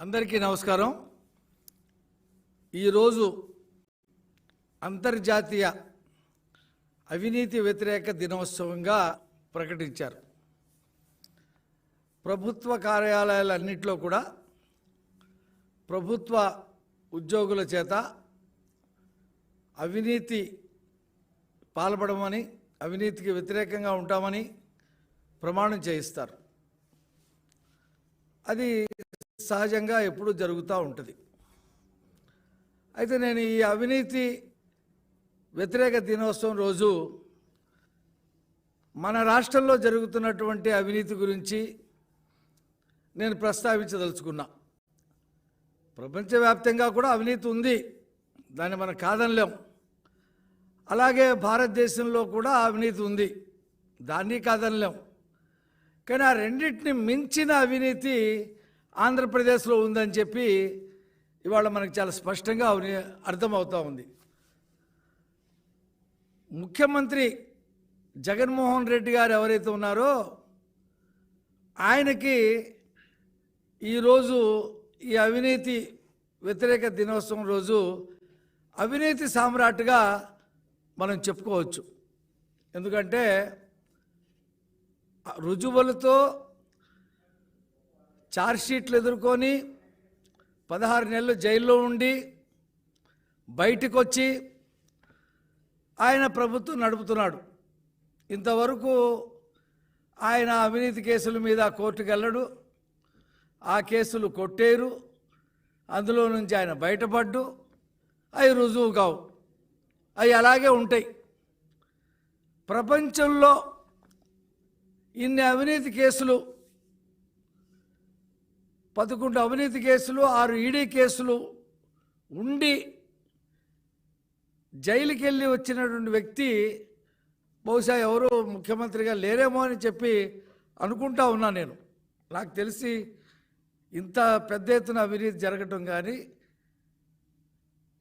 అందరికీ నమస్కారం. ఈరోజు అంతర్జాతీయ అవినీతి వ్యతిరేక దినోత్సవంగా ప్రకటించారు. ప్రభుత్వ కార్యాలయాలన్నింటిలో కూడా ప్రభుత్వ ఉద్యోగుల చేత అవినీతి పాల్పడమని అవినీతికి వ్యతిరేకంగా ఉంటామని ప్రమాణం చేయిస్తారు. అది సహజంగా ఎప్పుడూ జరుగుతూ ఉంటుంది. అయితే నేను ఈ అవినీతి వ్యతిరేక దినోత్సవం రోజు మన రాష్ట్రంలో జరుగుతున్నటువంటి అవినీతి గురించి నేను ప్రస్తావించదలుచుకున్నా. ప్రపంచవ్యాప్తంగా కూడా అవినీతి ఉంది దాన్ని మనం కాదనలేం. అలాగే భారతదేశంలో కూడా అవినీతి ఉంది దాన్ని కాదనలేం. కానీ ఆ రెండింటిని మించిన అవినీతి ఆంధ్రప్రదేశ్లో ఉందని చెప్పి ఇవాళ మనకు చాలా స్పష్టంగా అర్థమవుతూ ఉంది. ముఖ్యమంత్రి జగన్మోహన్ రెడ్డి గారు ఎవరైతే ఉన్నారో ఆయనకి ఈరోజు ఈ అవినీతి వ్యతిరేక దినోత్సవం రోజు అవినీతి సామ్రాట్గా మనం చెప్పుకోవచ్చు. ఎందుకంటే రుజువులతో ఛార్జ్షీట్లు ఎదుర్కొని పదహారు నెలలు జైల్లో ఉండి బయటకు వచ్చి ఆయన ప్రభుత్వం నడుపుతున్నాడు. ఇంతవరకు ఆయన అవినీతి కేసుల మీద కోర్టుకు వెళ్ళడు. ఆ కేసులు కొట్టేరు అందులో నుంచి ఆయన బయటపడ్డు. అవి రుజువు కావు. అవి అలాగే ఉంటాయి. ప్రపంచంలో ఇన్ని అవినీతి కేసులు పదకొండు అవినీతి కేసులు ఆరు ఈడీ కేసులు ఉండి జైలుకి వెళ్ళి వచ్చినటువంటి వ్యక్తి బహుశా ఎవరు ముఖ్యమంత్రిగా లేరేమో అని చెప్పి అనుకుంటా ఉన్నా నేను. నాకు తెలిసి ఇంత పెద్ద ఎత్తున అవినీతి జరగటం కానీ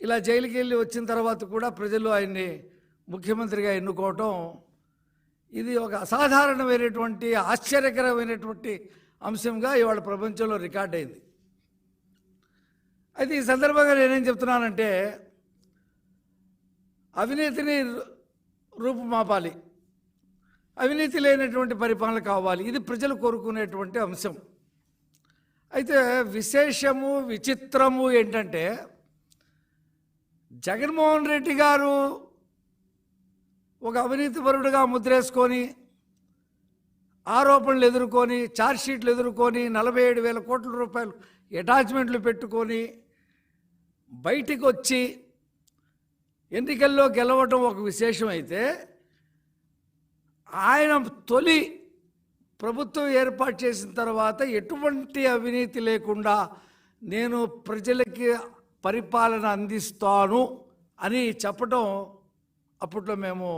ఇలా జైలుకి వెళ్ళి వచ్చిన తర్వాత కూడా ప్రజలు ఆయన్ని ముఖ్యమంత్రిగా ఎన్నుకోవటం ఇది ఒక అసాధారణమైనటువంటి ఆశ్చర్యకరమైనటువంటి అంశంగా ఇవాళ ప్రపంచంలో రికార్డ్ అయింది. అయితే ఈ సందర్భంగా నేనేం చెప్తున్నానంటే అవినీతిని రూపుమాపాలి. అవినీతి లేనటువంటి పరిపాలన కావాలి. ఇది ప్రజలు కోరుకునేటువంటి అంశం. అయితే విశేషము విచిత్రము ఏంటంటే జగన్మోహన్ రెడ్డి గారు ఒక అవినీతిపరుడుగా ముద్రేసుకొని ఆరోపణలు ఎదుర్కొని ఛార్జ్షీట్లు ఎదుర్కొని నలభై ఏడు వేల కోట్ల రూపాయలు అటాచ్మెంట్లు పెట్టుకొని బయటికి వచ్చి ఎన్నికల్లో గెలవటం ఒక విశేషం అయితే ఆయన తొలి ప్రభుత్వం ఏర్పాటు చేసిన తర్వాత ఎటువంటి అవినీతి లేకుండా నేను ప్రజలకి పరిపాలన అందిస్తాను అని చెప్పడం అప్పట్లో మేము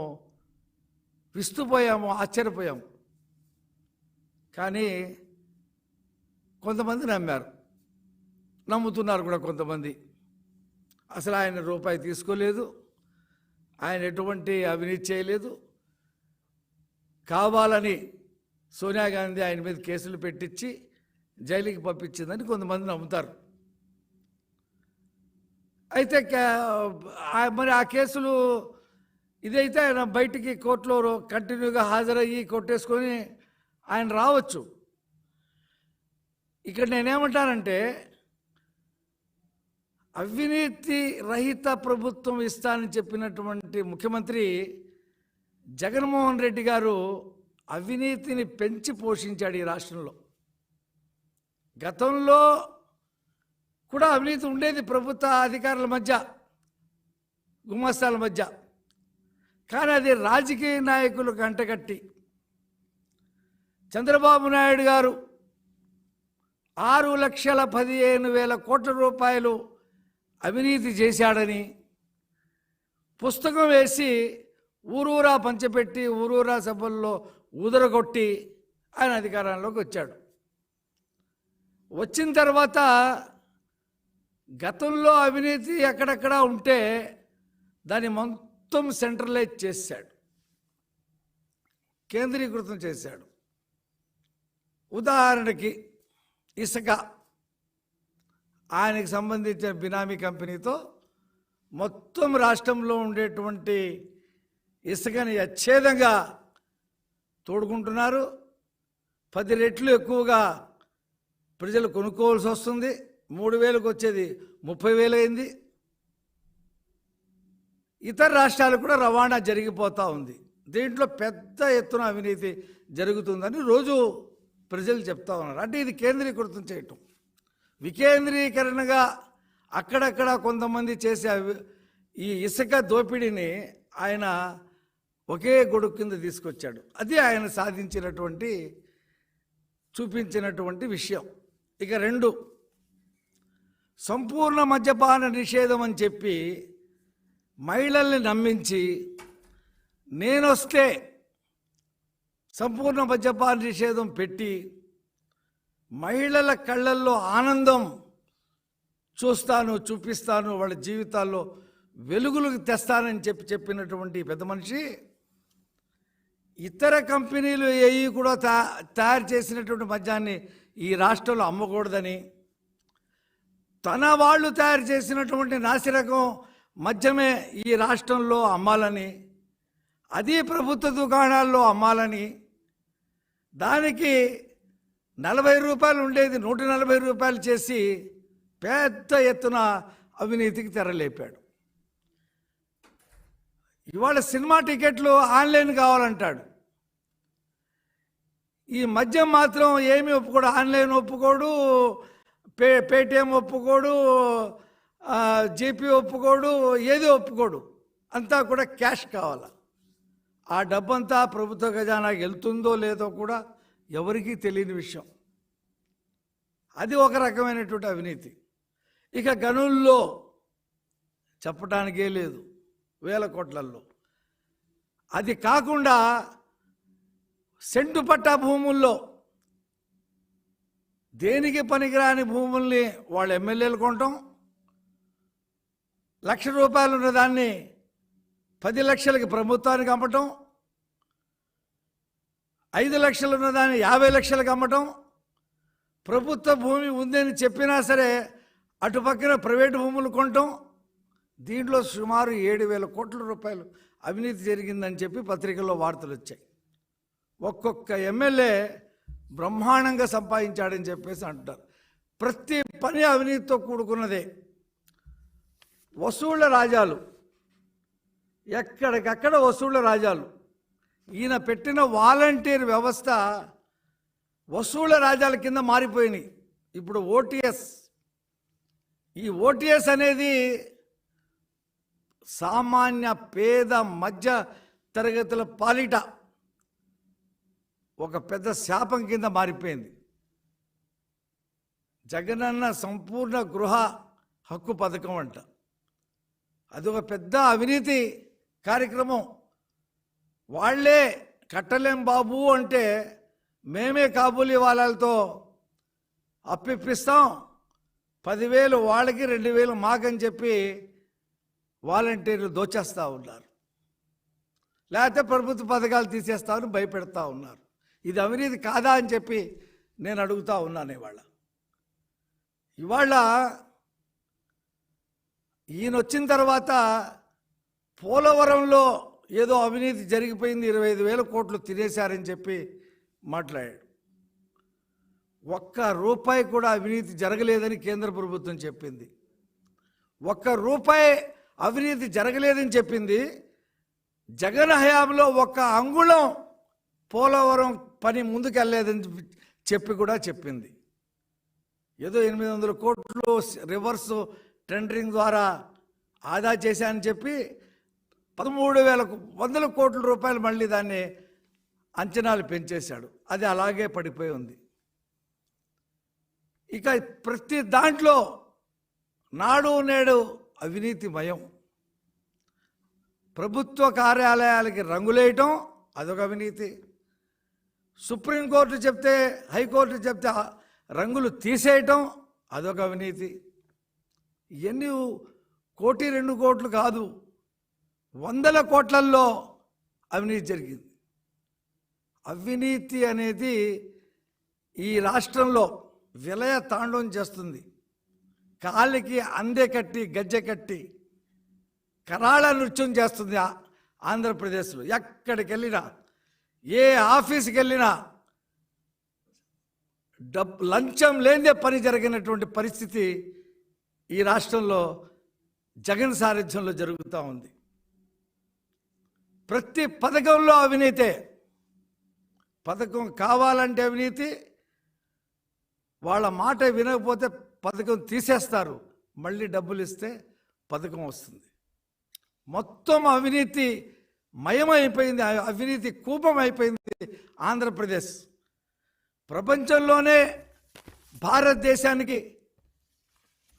విస్తుపోయాము ఆశ్చర్యపోయాము. కానీ కొంతమంది నమ్మారు. నమ్ముతున్నారు కూడా కొంతమంది. అసలు ఆయన రూపాయి తీసుకోలేదు. ఆయన ఎటువంటి అవినీతి చేయలేదు. కావాలని సోనియా గాంధీ ఆయన మీద కేసులు పెట్టించి జైలుకి పంపించిందని కొంతమంది నమ్ముతారు. అయితే మరి ఆ కేసులు ఇదైతే ఆయన బయటికి కోర్టులో కంటిన్యూగా హాజరయ్యి కొట్టేసుకొని ఆయన రావచ్చు. ఇక్కడ నేనేమంటానంటే అవినీతి రహిత ప్రభుత్వం ఇస్తానని చెప్పినటువంటి ముఖ్యమంత్రి జగన్మోహన్ రెడ్డి గారు అవినీతిని పెంచి పోషించాడు ఈ రాష్ట్రంలో. గతంలో కూడా అవినీతి ఉండేది ప్రభుత్వ అధికారుల మధ్య గుమస్తాల మధ్య. కానీ అది రాజకీయ నాయకులు కంటగట్టి చంద్రబాబు నాయుడు గారు ఆరు లక్షల పదిహేను వేల కోట్ల రూపాయలు అవినీతి చేశాడని పుస్తకం వేసి ఊరూరా పంచపెట్టి ఊరూరా సభల్లో ఊదరగొట్టి ఆయన అధికారంలోకి వచ్చాడు. వచ్చిన తర్వాత గతంలో అవినీతి ఎక్కడెక్కడ ఉంటే దాన్ని మొత్తం సెంట్రలైజ్ చేశాడు. కేంద్రీకృతం చేశాడు. ఉదాహరణకి ఇసుక ఆయనకి సంబంధించిన బినామీ కంపెనీతో మొత్తం రాష్ట్రంలో ఉండేటువంటి ఇసుకని అచ్ఛేదంగా తోడుకుంటున్నారు. పది రెట్లు ఎక్కువగా ప్రజలు కొనుక్కోవాల్సి వస్తుంది. మూడు వేలకు వచ్చేది ముప్పై వేలు అయింది. ఇతర రాష్ట్రాలకు కూడా రవాణా జరిగిపోతూ ఉంది. దీంట్లో పెద్ద ఎత్తున అవినీతి జరుగుతుందని రోజు ప్రజలు చెప్తా ఉన్నారు. అంటే ఇది కేంద్రీకృతం చేయటం. వికేంద్రీకరణగా అక్కడక్కడ కొంతమంది చేసే అవి- ఈ ఇసుక దోపిడీని ఆయన ఒకే గొడుగు కింద తీసుకొచ్చాడు. అది ఆయన సాధించినటువంటి చూపించినటువంటి విషయం. ఇక రెండు సంపూర్ణ మద్యపాన నిషేధం అని చెప్పి మహిళల్ని నమ్మించి నేనొస్తే సంపూర్ణ మద్యపాన నిషేధం పెట్టి మహిళల కళ్ళల్లో ఆనందం చూస్తాను చూపిస్తాను వాళ్ళ జీవితాల్లో వెలుగులకు తెస్తానని చెప్పి చెప్పినటువంటి పెద్ద మనిషి ఇతర కంపెనీలు ఏవి కూడా తా తయారు చేసినటువంటి మద్యాన్ని ఈ రాష్ట్రంలో అమ్మకూడదని తన వాళ్ళు తయారు చేసినటువంటి నాసిరకం మద్యమే ఈ రాష్ట్రంలో అమ్మాలని అదే ప్రభుత్వ దుకాణాల్లో అమ్మాలని దానికి నలభై రూపాయలు ఉండేది నూట నలభై రూపాయలు చేసి పెద్ద ఎత్తున అవినీతికి తెరలేపాడు. ఇవాళ సినిమా టికెట్లు ఆన్లైన్ కావాలంటాడు. ఈ మద్యం మాత్రం ఏమి ఒప్పుకోడు ఆన్లైన్ ఒప్పుకోడు పే పేటిఎం ఒప్పుకోడు జీపీ ఒప్పుకోడు ఏది ఒప్పుకోడు అంతా కూడా క్యాష్ కావాలి? ఆ డబ్బంతా ప్రభుత్వ ఖజానాకి వెళ్తుందో లేదో కూడా ఎవరికీ తెలియని విషయం. అది ఒక రకమైనటువంటి అవినీతి. ఇక గనుల్లో చెప్పటానికే లేదు వేల కోట్లల్లో. అది కాకుండా సెంటు పట్టా భూముల్లో దేనికి పనికిరాని భూముల్ని వాళ్ళ ఎమ్మెల్యేలు కొనటం లక్ష రూపాయలు ఉన్న దాన్ని పది లక్షలకి ప్రభుత్వానికి అమ్మటం ఐదు లక్షలు ఉన్న దాన్ని యాభై లక్షలకు అమ్మటం ప్రభుత్వ భూమి ఉందని చెప్పినా సరే అటు పక్కన ప్రైవేటు భూములు కొనటం దీంట్లో సుమారు ఏడు వేల కోట్ల రూపాయలు అవినీతి జరిగిందని చెప్పి పత్రికల్లో వార్తలు వచ్చాయి. ఒక్కొక్క ఎమ్మెల్యే బ్రహ్మాండంగా సంపాదించాడని చెప్పేసి అంటారు. ప్రతి పని అవినీతితో కూడుకున్నదే. వసూళ్ళ రాజాలు ఎక్కడికక్కడ వసూళ్ళ రాజాలు. ఈయన పెట్టిన వాలంటీర్ వ్యవస్థ వసూళ్ళ రాజాల కింద మారిపోయినాయి. ఇప్పుడు ఓటీఎస్ ఈ ఓటీఎస్ అనేది సామాన్య పేద మధ్య తరగతుల పాలిట ఒక పెద్ద శాపం కింద మారిపోయింది. జగనన్న సంపూర్ణ గృహ హక్కు పథకం అంట. అది ఒక పెద్ద అవినీతి. కార్యక్రమం. వాళ్ళే కట్టలేం బాబు అంటే మేమే కాబూలీ వాళ్ళతో అప్పిప్పిస్తాం పదివేలు వాళ్ళకి రెండు వేలు మాకని చెప్పి వాలంటీర్లు దోచేస్తూ ఉన్నారు. లేకపోతే ప్రభుత్వ పథకాలు తీసేస్తామని భయపెడతా ఉన్నారు. ఇది అవినీతి కాదా అని చెప్పి నేను అడుగుతా ఉన్నాను ఇవాళ ఇవాళ ఈయన వచ్చిన తర్వాత పోలవరంలో ఏదో అవినీతి జరిగిపోయింది ఇరవై ఐదు వేల కోట్లు తినేశారని చెప్పి మాట్లాడాడు. ఒక్క రూపాయి కూడా అవినీతి జరగలేదని కేంద్ర ప్రభుత్వం చెప్పింది. ఒక్క రూపాయి అవినీతి జరగలేదని చెప్పింది. జగన్ హయాంలో ఒక్క అంగుళం పోలవరం పని ముందుకెళ్ళలేదని చెప్పి కూడా చెప్పింది. ఏదో ఎనిమిది వందల కోట్లు రివర్స్ టెండరింగ్ ద్వారా ఆదా చేశానని చెప్పి పదమూడు వేల వందల కోట్ల రూపాయలు మళ్ళీ దాన్ని అంచనాలు పెంచేశాడు. అది అలాగే పడిపోయి ఉంది. ఇక ప్రతి దాంట్లో నాడు నేడు అవినీతి భయం ప్రభుత్వ కార్యాలయాలకి రంగులేయటం అదొక అవినీతి. సుప్రీంకోర్టు చెప్తే హైకోర్టు చెప్తే రంగులు తీసేయటం అదొక అవినీతి. ఇవన్నీ కోటి రెండు కోట్లు కాదు. వందల కోట్లల్లో అవినీతి జరిగింది. అవినీతి అనేది ఈ రాష్ట్రంలో విలయ తాండవం చేస్తుంది. కాలికి అందే కట్టి గజ్జె కట్టి కరాళ నృత్యం చేస్తుంది ఆంధ్రప్రదేశ్లో. ఎక్కడికి వెళ్ళినా ఏ ఆఫీస్కి వెళ్ళినా డబ్ లంచం లేనిదే పని జరిగినటువంటి పరిస్థితి ఈ రాష్ట్రంలో జగన్ సారథ్యంలో జరుగుతూ ఉంది. ప్రతి పథకంలో అవినీతే. పథకం కావాలంటే అవినీతి వాళ్ళ మాట వినకపోతే పథకం తీసేస్తారు. మళ్ళీ డబ్బులు ఇస్తే పథకం వస్తుంది. మొత్తం అవినీతి మయమైపోయింది. అవినీతి కూపం అయిపోయింది ఆంధ్రప్రదేశ్. ప్రపంచంలోనే భారతదేశానికి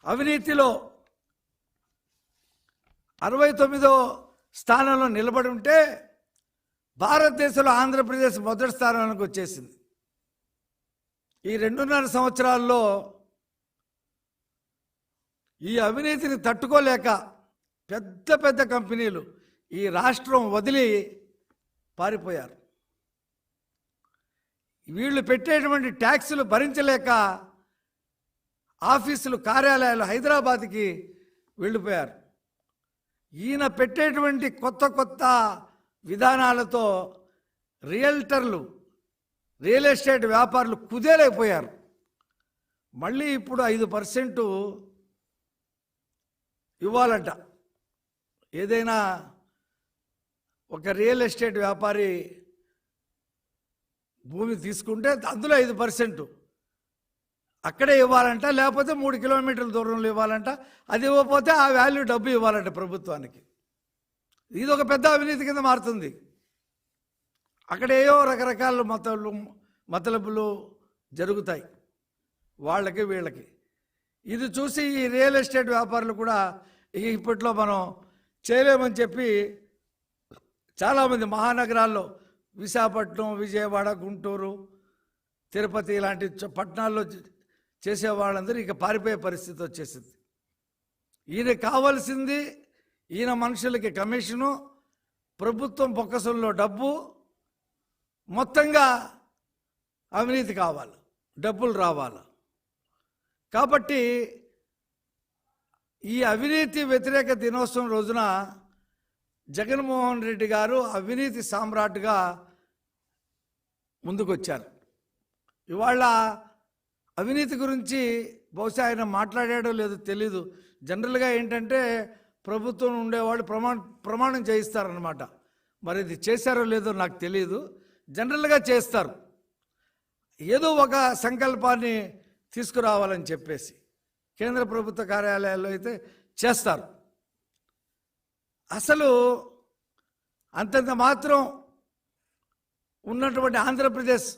అవినీతిలో అరవై తొమ్మిదో స్థానంలో నిలబడి ఉంటే భారతదేశంలో ఆంధ్రప్రదేశ్ మొదటి స్థానానికి వచ్చేసింది. ఈ రెండున్నర సంవత్సరాల్లో ఈ అవినీతిని తట్టుకోలేక పెద్ద పెద్ద కంపెనీలు ఈ రాష్ట్రం వదిలి పారిపోయారు. వీళ్ళు పెట్టేటువంటి ట్యాక్సులు భరించలేక ఆఫీసులు కార్యాలయాలు హైదరాబాద్కి వెళ్ళిపోయారు. ఈయన పెట్టేటువంటి కొత్త కొత్త విధానాలతో రియల్టర్లు రియల్ ఎస్టేట్ వ్యాపారులు కుదేలైపోయారు. మళ్ళీ ఇప్పుడు ఐదు పర్సెంటు ఇవ్వాలంట. ఏదైనా ఒక రియల్ ఎస్టేట్ వ్యాపారి భూమి తీసుకుంటే అందులో ఐదు పర్సెంటు. అక్కడే ఇవ్వాలంట లేకపోతే మూడు కిలోమీటర్ల దూరంలో ఇవ్వాలంట అది ఇవ్వకపోతే ఆ వాల్యూ డబ్బు ఇవ్వాలంట ప్రభుత్వానికి. ఇది ఒక పెద్ద అవినీతి కింద మారుతుంది. అక్కడ ఏవో రకరకాల మతలు మతలబులు జరుగుతాయి వాళ్ళకి వీళ్ళకి. ఇది చూసి ఈ రియల్ ఎస్టేట్ వ్యాపారులు కూడా ఇప్పట్లో మనం చేయలేమని చెప్పి చాలామంది మహానగరాల్లో విశాఖపట్నం విజయవాడ గుంటూరు తిరుపతి ఇలాంటి చ- పట్టణాల్లో చేసే వాళ్ళందరూ ఇక పారిపోయే పరిస్థితి వచ్చేసింది. ఈయన కావాల్సింది ఈయన మనుషులకి కమిషను ప్రభుత్వం బొక్కసుల్లో డబ్బు మొత్తంగా అవినీతి కావాలి డబ్బులు రావాలి. కాబట్టి ఈ అవినీతి వ్యతిరేక దినోత్సవం రోజున జగన్మోహన్ రెడ్డి గారు అవినీతి సామ్రాట్గా ముందుకొచ్చారు. ఇవాళ అవినీతి గురించి బహుశా ఆయన మాట్లాడాడో లేదో తెలీదు. జనరల్గా ఏంటంటే ప్రభుత్వం ఉండేవాళ్ళు ప్రమాణ ప్రమాణం చేయిస్తారనమాట మరి ఇది చేశారో లేదో నాకు తెలియదు జనరల్గా చేస్తారు. ఏదో ఒక సంకల్పాన్ని తీసుకురావాలని చెప్పేసి కేంద్ర ప్రభుత్వ కార్యాలయాల్లో అయితే చేస్తారు. అసలు అంతంత మాత్రం ఉన్నటువంటి ఆంధ్రప్రదేశ్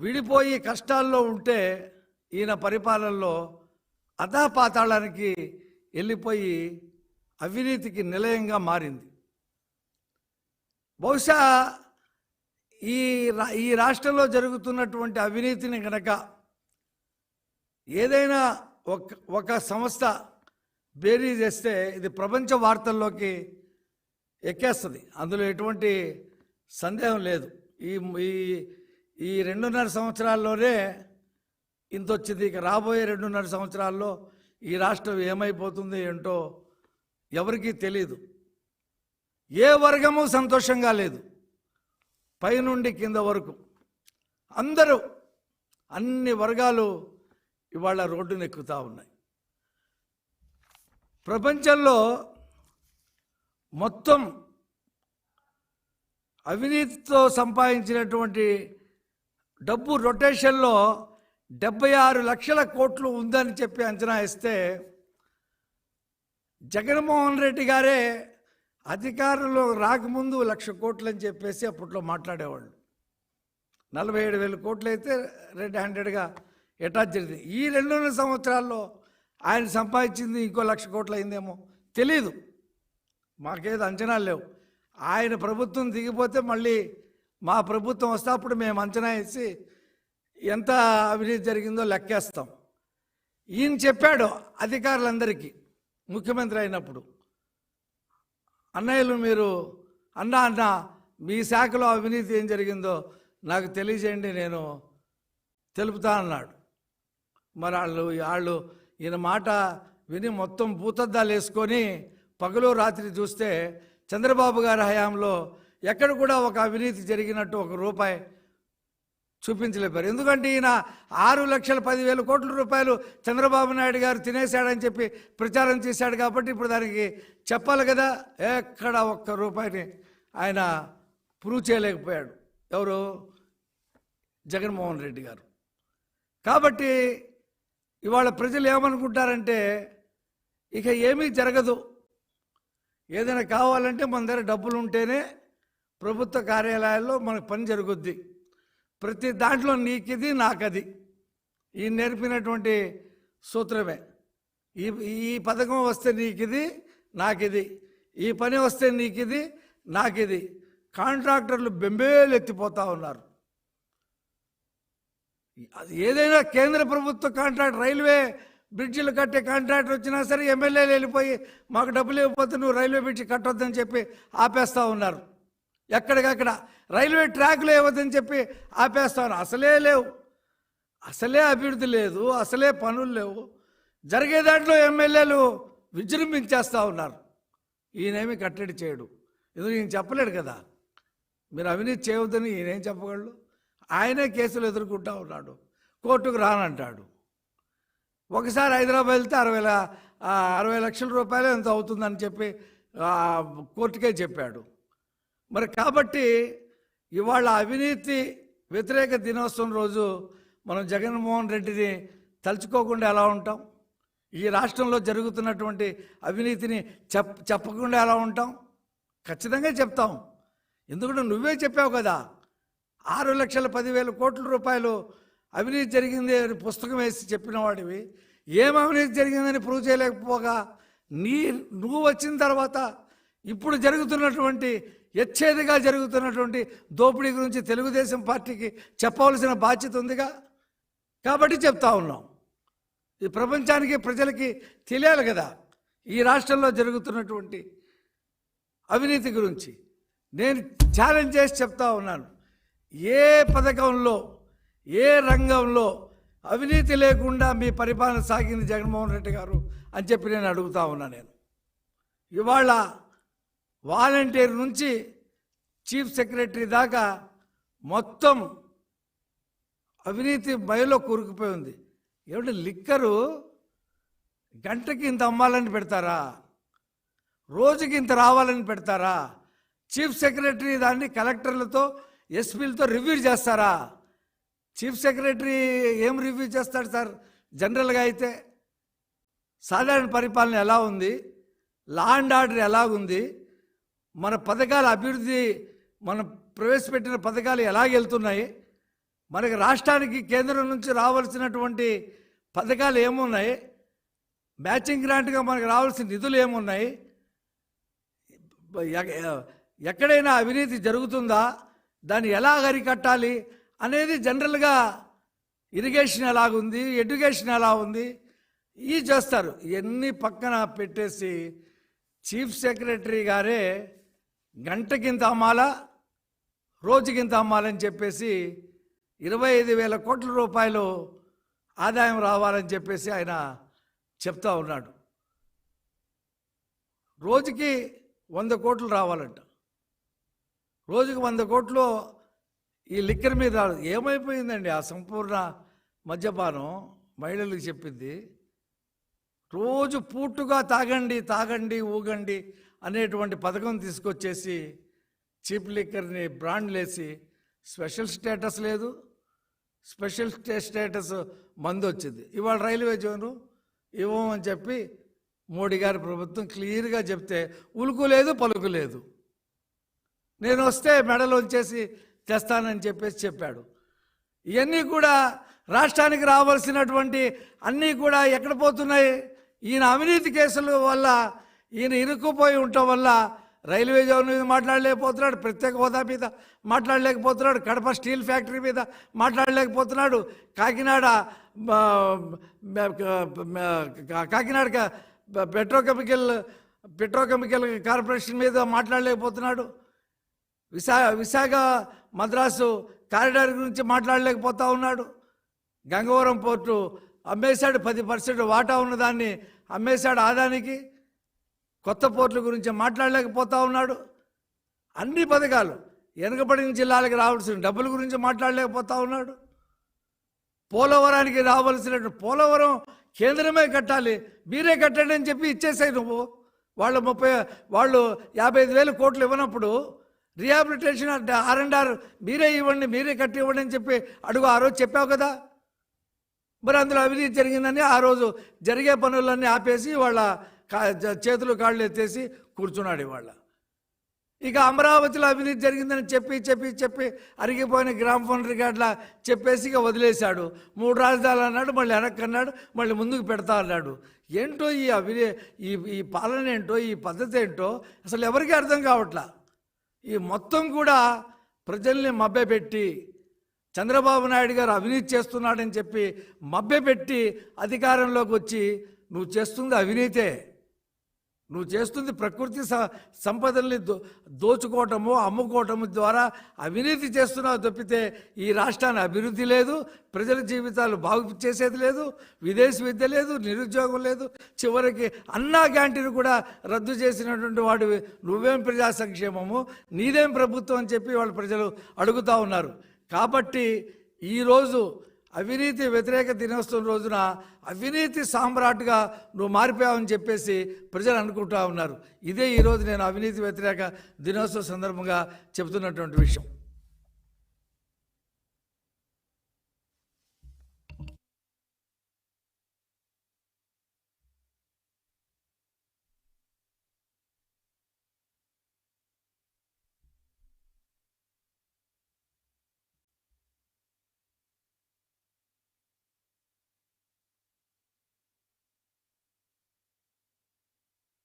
విడిపోయి కష్టాల్లో ఉంటే ఈయన పరిపాలనలో అధాపాతాళానికి వెళ్ళిపోయి అవినీతికి నిలయంగా మారింది. బహుశా ఈ రా- ఈ రాష్ట్రంలో జరుగుతున్నటువంటి అవినీతిని కనుక ఏదైనా ఒక ఒక సంస్థ బేరీ చేస్తే ఇది ప్రపంచ వార్తల్లోకి ఎక్కేస్తుంది. అందులో ఎటువంటి సందేహం లేదు. ఈ ఈ ఈ రెండున్నర సంవత్సరాల్లోనే ఇంత వచ్చింది ఇక రాబోయే రెండున్నర సంవత్సరాల్లో ఈ రాష్ట్రం ఏమైపోతుంది ఏంటో ఎవరికీ తెలియదు ఏ వర్గము సంతోషంగా లేదు. పైనుండి కింద వరకు అందరూ అన్ని వర్గాలు ఇవాళ రోడ్డును ఎక్కుతూ ఉన్నాయి. ప్రపంచంలో మొత్తం అవినీతితో సంపాదించినటువంటి డబ్బు రొటేషన్లో డెబ్బై ఆరు లక్షల కోట్లు ఉందని చెప్పి అంచనా ఇస్తే జగన్మోహన్ రెడ్డి గారే అధికారంలో రాకముందు లక్ష కోట్లు అని చెప్పేసి అప్పట్లో మాట్లాడేవాళ్ళు. నలభై ఏడు వేల కోట్లు అయితే రెడ్ హ్యాండెడ్గా అటాచ్ జరిగింది. ఈ రెండున్నర సంవత్సరాల్లో ఆయన సంపాదించింది ఇంకో లక్ష కోట్లు అయిందేమో తెలీదు. మాకేదో అంచనాలు లేవు. ఆయన ప్రభుత్వం దిగిపోతే మళ్ళీ మా ప్రభుత్వం వస్తే అప్పుడు మేము అంచనా వేసి ఎంత అవినీతి జరిగిందో లెక్కేస్తాం. ఈయన చెప్పాడు అధికారులందరికీ ముఖ్యమంత్రి అయినప్పుడు అన్నయ్యలు మీరు అన్న అన్న మీ శాఖలో అవినీతి ఏం జరిగిందో నాకు తెలియజేయండి నేను తెలుపుతా అన్నాడు. మరి వాళ్ళు వాళ్ళు ఈయన మాట విని మొత్తం భూతద్దాలు వేసుకొని పగలు రాత్రి చూస్తే చంద్రబాబు గారి హయాంలో ఎక్కడ కూడా ఒక అవినీతి జరిగినట్టు ఒక రూపాయి చూపించలేపారు. ఎందుకంటే ఈయన ఆరు లక్షల పదివేల కోట్ల రూపాయలు చంద్రబాబు నాయుడు గారు తినేశాడని చెప్పి ప్రచారం చేశాడు కాబట్టి ఇప్పుడు దానికి చెప్పాలి కదా ఎక్కడ ఒక్క రూపాయిని ఆయన ప్రూవ్ చేయలేకపోయాడు. ఎవరు? జగన్మోహన్ రెడ్డి గారు. కాబట్టి ఇవాళ ప్రజలు ఏమనుకుంటారంటే ఇక ఏమీ జరగదు. ఏదైనా కావాలంటే మన దగ్గర డబ్బులు ఉంటేనే ప్రభుత్వ కార్యాలయాల్లో మనకు పని జరుగుద్ది. ప్రతి దాంట్లో నీకిది నాకది. ఈ నేర్పినటువంటి సూత్రమే. ఈ ఈ పథకం వస్తే నీకిది నాకిది. ఈ పని వస్తే నీకిది నాకిది. కాంట్రాక్టర్లు బెంబేలు ఎత్తిపోతూ ఉన్నారు. అది ఏదైనా కేంద్ర ప్రభుత్వ కాంట్రాక్ట్ రైల్వే బ్రిడ్జిలు కట్టే కాంట్రాక్టర్ వచ్చినా సరే ఎమ్మెల్యేలు వెళ్ళిపోయి మాకు డబ్బులు ఇవ్వకపోతే నువ్వు రైల్వే బ్రిడ్జి కట్టొద్దని చెప్పి ఆపేస్తూ ఉన్నారు. ఎక్కడికక్కడ రైల్వే ట్రాక్లు ఇవ్వద్దని చెప్పి ఆపేస్తా అసలే లేవు. అసలే అభివృద్ధి లేదు. అసలే పనులు లేవు. జరిగే దాంట్లో ఎమ్మెల్యేలు విజృంభించేస్తూ ఉన్నారు. ఈయనేమి కట్టడి చేయడు. ఎందుకు ఈయన చెప్పలేడు కదా. మీరు అవినీతి చేయవద్దని ఈయనేం చెప్పగలడు? ఆయనే కేసులు ఎదుర్కొంటూ ఉన్నాడు. కోర్టుకు రానంటాడు. ఒకసారి హైదరాబాద్ వెళ్తే అరవై అరవై లక్షల రూపాయలు ఎంత అవుతుందని చెప్పి కోర్టుకే చెప్పాడు. మరి కాబట్టి ఇవాళ అవినీతి వ్యతిరేక దినోత్సవం రోజు మనం జగన్మోహన్ రెడ్డిని తలుచుకోకుండా ఎలా ఉంటాం? ఈ రాష్ట్రంలో జరుగుతున్నటువంటి అవినీతిని చెప్ చెప్పకుండా ఎలా ఉంటాం? ఖచ్చితంగా చెప్తాం. ఎందుకంటే నువ్వే చెప్పావు కదా ఆరు లక్షల పదివేల కోట్ల రూపాయలు అవినీతి జరిగింది అని పుస్తకం వేసి చెప్పిన వాడివి. ఏం అవినీతి జరిగిందని ప్రూవ్ చేయలేకపోగా నీ నువ్వు వచ్చిన తర్వాత ఇప్పుడు జరుగుతున్నటువంటి యచ్చేదిగా జరుగుతున్నటువంటి దోపిడీ గురించి తెలుగుదేశం పార్టీకి చెప్పవలసిన బాధ్యత ఉందిగా? కాబట్టి చెప్తా ఉన్నాం. ఈ ప్రపంచానికి ప్రజలకి తెలియాలి కదా ఈ రాష్ట్రంలో జరుగుతున్నటువంటి అవినీతి గురించి. నేను ఛాలెంజ్ చేసి చెప్తా ఉన్నాను. ఏ పథకంలో ఏ రంగంలో అవినీతి లేకుండా మీ పరిపాలన సాగింది జగన్మోహన్ రెడ్డి గారు అని చెప్పి నేను అడుగుతా ఉన్నా నేను. ఇవాళ వాలంటీర్ నుంచి చీఫ్ సెక్రటరీ దాకా మొత్తం అవినీతి బయలో కూరుకుపోయి ఉంది. ఏమిటి లిక్కరు గంటకి ఇంత అమ్మాలని పెడతారా? రోజుకి ఇంత రావాలని పెడతారా? చీఫ్ సెక్రటరీ దాన్ని కలెక్టర్లతో ఎస్పీలతో రివ్యూ చేస్తారా? చీఫ్ సెక్రటరీ ఏం రివ్యూ చేస్తాడు సార్? జనరల్గా అయితే సాధారణ పరిపాలన ఎలా ఉంది? లా అండ్ ఆర్డర్ ఎలా ఉంది? మన పథకాల అభివృద్ధి మనం ప్రవేశపెట్టిన పథకాలు ఎలాగెళ్తున్నాయి మనకి రాష్ట్రానికి కేంద్రం నుంచి రావాల్సినటువంటి పథకాలు ఏమున్నాయి? మ్యాచింగ్ గ్రాంట్గా మనకు రావాల్సిన నిధులు ఏమున్నాయి? ఎ- ఎక్కడైనా అవినీతి జరుగుతుందా? దాన్ని ఎలా అరికట్టాలి? అనేది జనరల్గా ఇరిగేషన్ ఎలాగుంది ఎడ్యుకేషన్ ఎలా ఉంది? ఇవి చేస్తారు. ఇవన్నీ పక్కన పెట్టేసి చీఫ్ సెక్రటరీ గారే గంటకింత అమ్మాలా? రోజుకింత అమ్మాలని చెప్పేసి ఇరవై ఐదు వేల కోట్ల రూపాయలు ఆదాయం రావాలని చెప్పేసి ఆయన చెప్తా ఉన్నాడు. రోజుకి వంద కోట్లు రావాలంట. రోజుకి వంద కోట్లు ఈ లిక్కర్ మీద ఏమైపోయిందండి ఆ సంపూర్ణ మద్యపానం? మహిళలకు చెప్పింది. రోజు పూటుగా తాగండి తాగండి ఊగండి అనేటువంటి పథకం తీసుకొచ్చేసి చీప్ లిక్కర్ని బ్రాండ్లేసి స్పెషల్ స్టేటస్ లేదు. స్పెషల్ స్టే స్టేటస్ మందు వచ్చింది. ఇవాళ రైల్వే జోను ఇవ్వమని చెప్పి మోడీ గారి ప్రభుత్వం క్లియర్గా చెప్తే ఉలుకు లేదు పలుకు లేదు. నేను వస్తే మెడలు వచ్చేసి తెస్తానని చెప్పేసి చెప్పాడు. ఇవన్నీ కూడా రాష్ట్రానికి రావాల్సినటువంటి అన్నీ కూడా ఎక్కడ పోతున్నాయి? ఈయన అవినీతి కేసుల వల్ల ఈయన ఇరుక్కుపోయి ఉండటం వల్ల రైల్వే జోన్ మీద మాట్లాడలేకపోతున్నాడు ప్రత్యేక హోదా మీద మాట్లాడలేకపోతున్నాడు కడప స్టీల్ ఫ్యాక్టరీ మీద మాట్లాడలేకపోతున్నాడు Kakinada Kakinada petrochemical petrochemical corporation మీద మాట్లాడలేకపోతున్నాడు. విశా విశాఖ మద్రాసు కారిడార్ గురించి మాట్లాడలేకపోతా ఉన్నాడు. గంగవరం పోర్టు అమ్మేశాడు పది పర్సెంట్ వాటా ఉన్నదాన్ని అమ్మేశాడు ఆదానికి. కొత్త పోర్టుల గురించి మాట్లాడలేకపోతా ఉన్నాడు. అన్ని పథకాలు వెనుకబడిన జిల్లాలకు రావాల్సిన డబ్బుల గురించి మాట్లాడలేకపోతా ఉన్నాడు. పోలవరానికి రావాల్సిన పోలవరం కేంద్రమే కట్టాలి మీరే కట్టండి అని చెప్పి ఇచ్చేసాయి నువ్వు. వాళ్ళు ముప్పై వాళ్ళు యాభై ఐదు వేలు కోట్లు ఇవ్వనప్పుడు రిహాబిలిటేషన్ ఆర్ అండ్ ఆర్ మీరే ఇవ్వండి మీరే కట్టి ఇవ్వండి అని చెప్పి అడుగు ఆ రోజు చెప్పావు కదా. మరి అందులో అవినీతి జరిగిందని ఆ రోజు జరిగే పనులన్నీ ఆపేసి వాళ్ళ చేతులు కాళ్ళు ఎత్తేసి కూర్చున్నాడు ఇవాళ. ఇక అమరావతిలో అవినీతి జరిగిందని చెప్పి చెప్పి చెప్పి అరిగిపోయిన గ్రామ ఫోన్ రికార్డుల చెప్పేసి ఇక వదిలేశాడు. మూడు రాజధానులు అన్నాడు మళ్ళీ వెనక్కి అన్నాడు మళ్ళీ ముందుకు పెడతా అన్నాడు. ఏంటో ఈ అవినీ ఈ ఈ పాలన ఏంటో ఈ పద్ధతి ఏంటో అసలు ఎవరికీ అర్థం కావట్లా? ఈ మొత్తం కూడా ప్రజల్ని మభ్యపెట్టి చంద్రబాబు నాయుడు గారు అవినీతి చేస్తున్నాడని చెప్పి మభ్యపెట్టి అధికారంలోకి వచ్చి నువ్వు చేస్తుంది అవినీతే నువ్వు చేస్తుంది ప్రకృతి స సంపదల్ని దో దోచుకోవటము అమ్ముకోవటము ద్వారా అవినీతి చేస్తున్నావు తప్పితే ఈ రాష్ట్రాన్ని అభివృద్ధి లేదు ప్రజల జీవితాలు బాగు చేసేది లేదు విదేశీ విద్య లేదు నిరుద్యోగం లేదు. చివరికి అన్నా క్యాంటీన్ కూడా రద్దు చేసినటువంటి వాడు నువ్వేం ప్రజా సంక్షేమము నీదేం ప్రభుత్వం అని చెప్పి వాళ్ళు ప్రజలు అడుగుతా ఉన్నారు. కాబట్టి ఈరోజు అవినీతి వ్యతిరేక దినోత్సవం రోజున అవినీతి సామ్రాట్గా నువ్వు మారిపోయావని చెప్పేసి ప్రజలు అనుకుంటా ఉన్నారు. ఇదే ఈరోజు నేను అవినీతి వ్యతిరేక దినోత్సవం సందర్భంగా చెబుతున్నటువంటి విషయం.